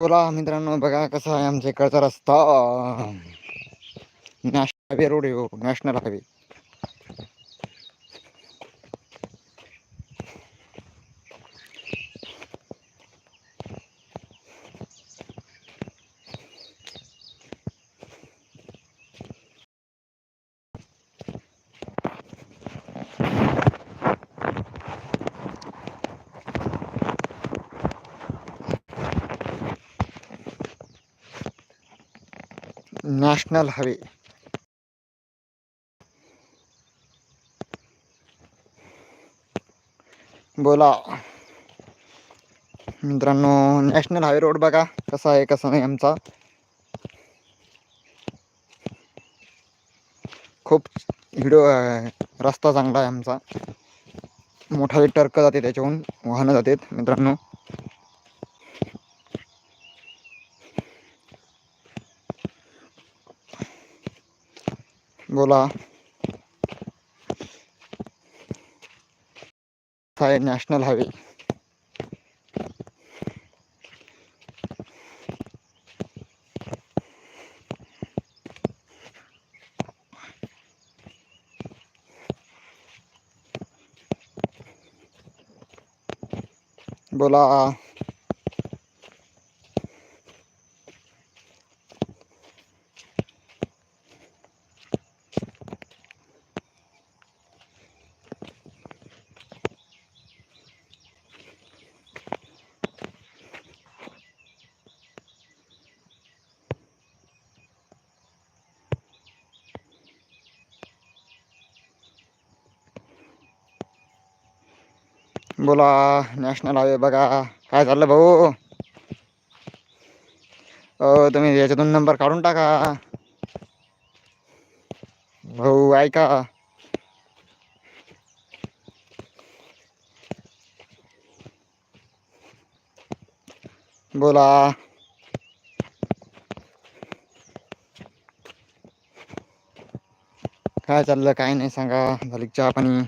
बोला मित्रांनो बघा कसा आहे आमच्या इकडचा रस्ता. नॅशनल हायवे रोड हो नॅशनल हायवे नॅशनल हायवे. बोला. मित्रांनो नॅशनल हायवे रोड बघा कसा आहे कसा नाही आमचा. खूप हिडो रस्ता चांगला आहे आमचा. मोठा टर्क जाते त्याच्याहून वाहनं जातात मित्रांनो. बोला हा आहे नॅशनल बोला नॅशनल हायवे बघा भाऊ? अ, तुम्ही याच्यातून नंबर काढून टाका. भाऊ, ऐका. बोला. काय चाललं, काय नाही, सांगा. झाली का चहा पाणी?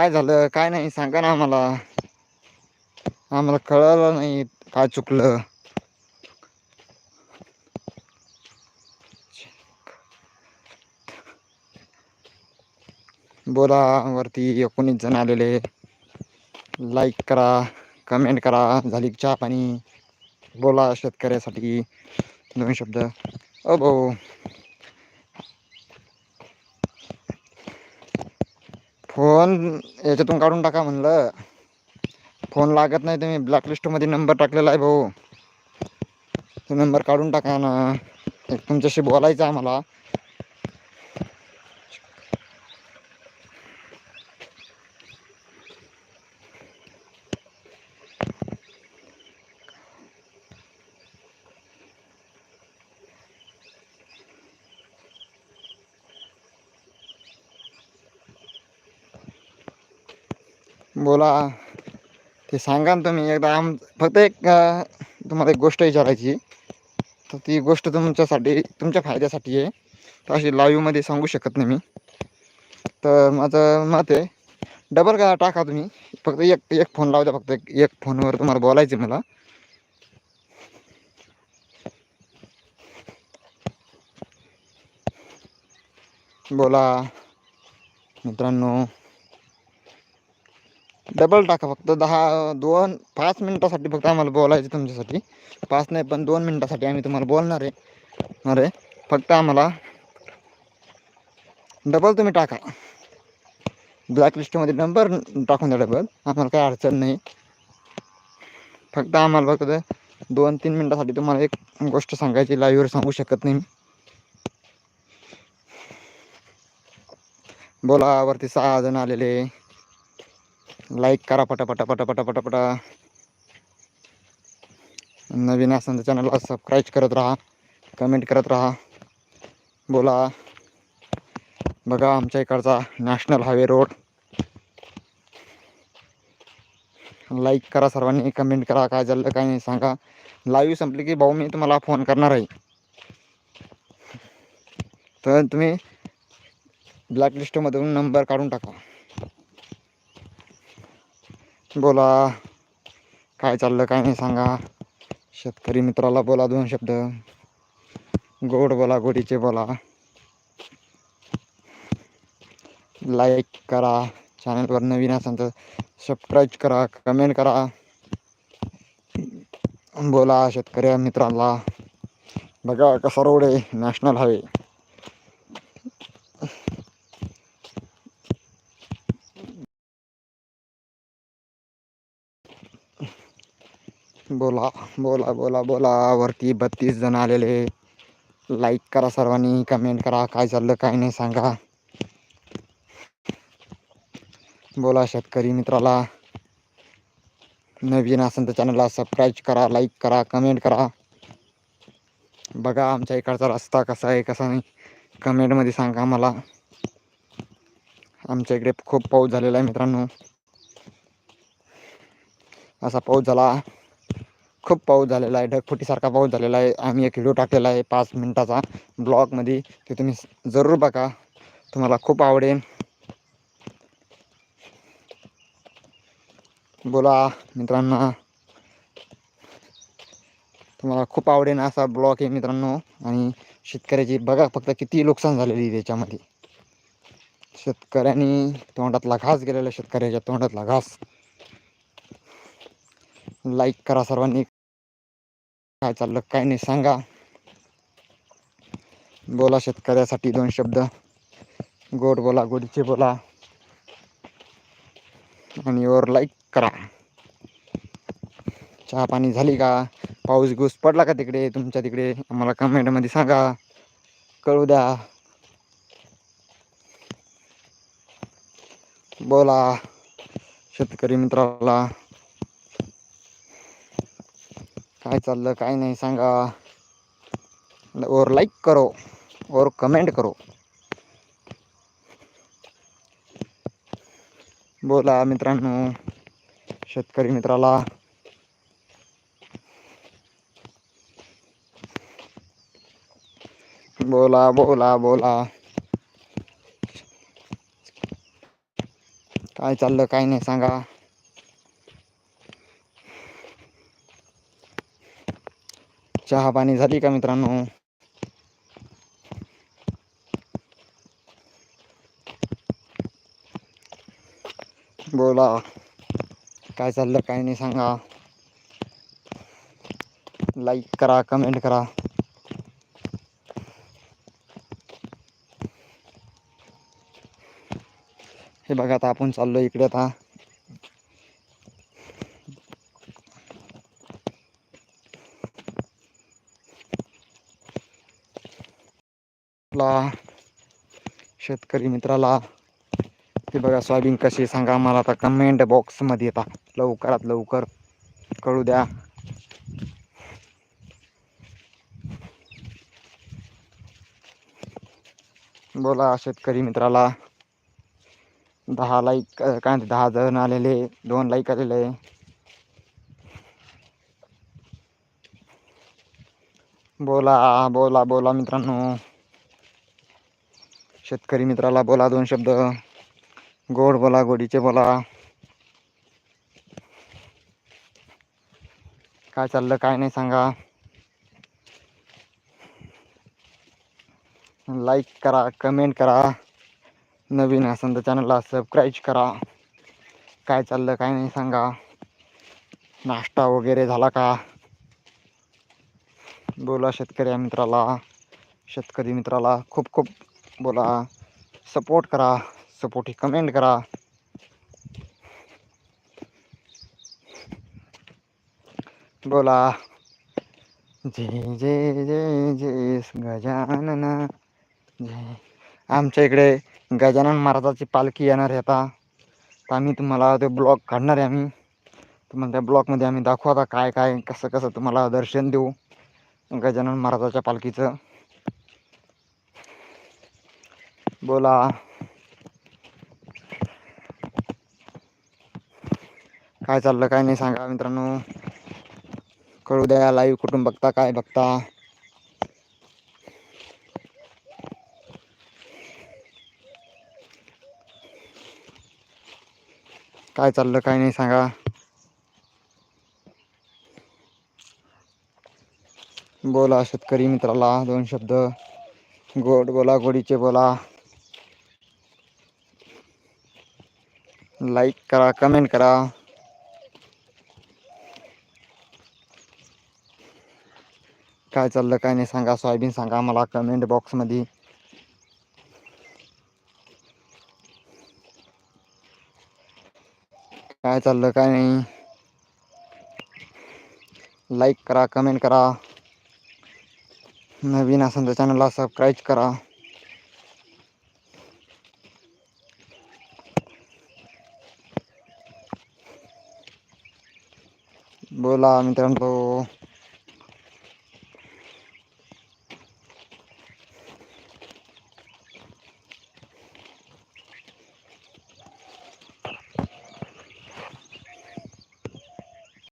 काय झालं? काय नाही सांगा ना आम्हाला. आम्हाला कळलं नाही काय चुकलं. बोला वरती एकोणीस जण आलेले. लाईक करा कमेंट करा झाली चहा पाणी. बोला शेतकऱ्यासाठी दोन शब्द. अ भाऊ फोन याच्यातून काढून टाका म्हणलं. फोन लागत नाही तुम्ही ब्लॅकलिस्टमध्ये नंबर टाकलेला आहे भाऊ. तो नंबर काढून टाका ना. एक तुमच्याशी बोलायचं आहे बोला. ते सांगा ना तुम्ही. एकदा आम फक्त एक तुम्हाला एक गोष्ट विचारायची. तर ती गोष्ट तुमच्यासाठी तुमच्या फायद्यासाठी आहे. तर अशी लाईव्हमध्ये सांगू शकत नाही मी. तर माझं मत आहे डबल का टाका तुम्ही. फक्त एक एक फोन लावता फक्त. एक एक फोनवर तुम्हाला बोलायचं आहे मला. बोला. मित्रांनो डबल टाका फक्त दहा दोन पाच मिनटासाठी फक्त आम्हाला बोलायचं तुमच्यासाठी. पाच नाही पण दोन मिनटासाठी आम्ही तुम्हाला बोलणार आहे. अरे फक्त आम्हाला डबल तुम्ही टाका. ब्लॅकलिस्टमध्ये नंबर टाकून द्या डबल आम्हाला काही अडचण नाही. फक्त आम्हाला फक्त दोन तीन मिनटासाठी तुम्हाला एक गोष्ट सांगायची लाईव्हवर सांगू शकत नाही बोला वरती सहा जण आलेले. लाईक करा पटापटा पटापटा पटापटा नवीन असेल तर चॅनलला सबस्क्राईब करत राहा कमेंट करत राहा, बोला, बघा आमच्या इकडचा नॅशनल रोड लाईक करा सर्वांनी कमेंट करा, काय झालं, काय नाही, सांगा. लाईव्ह संपली की भाऊ, मी तुम्हाला फ़ोन करणार आहे. तर तुम्ही ब्लॅकलिस्टमधून नंबर काढून टाका. बोला. काय चाललं काय नाही सांगा. शेतकरी मित्राला बोला दोन शब्द. गोड बोला गोडीचे बोला. लाईक करा. चॅनलवर नवीन असाल तर सबस्क्राईब करा कमेंट करा. बोला शेतकऱ्या मित्रांना बघा कसा रोड आहे नॅशनल हायवे बोला बोला बोला बोला. वरती बत्तीस जण आलेले. लाईक करा सर्वांनी कमेंट करा. काय चाललं काय नाही सांगा. बोला शेतकरी मित्राला. नवीन असेल तर चॅनलला सबस्क्राईब करा लाईक करा कमेंट करा. बघा आमच्या इकडचा रस्ता कसा आहे कसा नाही. कमेंटमध्ये सांगा मला. आमच्या इकडे खूप पाऊस झालेला आहे मित्रांनो. असा पाऊस झाला. खूप पाऊस झालेला आहे ढगफुटीसारखा पाऊस झालेला आहे. आम्ही एक व्हिडिओ टाकलेला आहे पाच मिनटाचा ब्लॉगमध्ये. ते तुम्ही जरूर बघा. तुम्हाला खूप आवडेल. बोला मित्रांना. तुम्हाला खूप आवडेल असा ब्लॉग आहे मित्रांनो. आणि शेतकऱ्याची बघा फक्त किती नुकसान झालेली आहे त्याच्यामध्ये. शेतकऱ्यांनी तोंडातला घास गेलेला शेतकऱ्याच्या तोंडातला घास. लाईक करा सर्वांनी. काय चाललं काय नाही सांगा. बोला शेतकऱ्यासाठी दोन शब्द. गोड बोला गोडीचे बोला. आणि वर लाईक करा. चहा पाणी झाली का? पाऊस घुस पडला का तिकडे? तुमच्या तिकडे? आम्हाला कमेंटमध्ये सांगा. कळू द्या. बोला. शेतकरी मित्राला. काय चाललं काय नाही सांगा. और लाईक करो और कमेंट करो. बोला मित्रांनो शेतकरी मित्राला. बोला बोला बोला. काय चाललं काय नाही सांगा. चहा पाणी झाली का मित्रांनो? बोला. काय चाललं काय नाही सांगा. लाईक करा कमेंट करा. हे बघा आता आपण चाललो इकडे आता. शेतकरी मित्राला. ते बघा सोयाबीन कशी सांगा मला आता कमेंट बॉक्समध्ये येता. लवकरात लवकर कळू द्या. बोला शेतकरी मित्राला. दहा लाईक काय म्हणते दहा जण आलेले दोन लाईक आलेले. बोला बोला बोला मित्रांनो. शेतकरी मित्राला बोला दोन शब्द. गोड बोला गोडीचे बोला. काय चाललं काय नाही सांगा. लाईक करा कमेंट करा. नवीन असेल तर चॅनलला सबस्क्राईब करा. काय चाललं काय नाही सांगा. नाश्ता वगैरे झाला का? बोला शेतकरी मित्राला शेतकरी मित्राला. खूप खूप बोला सपोर्ट करा सपोर्ट कमेंट करा. बोला. जय जय जय जय गजानना. जय आमच्या इकडे गजानन महाराजाची पालखी येणार आहे आता. तर आम्ही तुम्हाला ते ब्लॉग काढणार आहे आम्ही. तुम्हाला त्या ब्लॉगमध्ये आम्ही दाखवू आता काय काय कसं कसं तुम्हाला दर्शन देऊ. गजानन महाराजाच्या पालखीचं. बोला. काय चाललं काय नाही सांगा मित्रांनो. कळू द्या लाईव्ह कुठून बघता काय बघता. काय चाललं काय नाही सांगा. बोला शेतकरी मित्राला दोन शब्द. गोड बोला गोडीचे बोला. लाईक करा कमेंट करा. काय चाललं काय नाही सांगा सोयाबीन सांगा मला कमेंट बॉक्समध्ये काय चाललं काय नाही. लाईक करा कमेंट करा. नवीन असेल तर चॅनलला सबस्क्राईब करा. बोला मित्रांनो.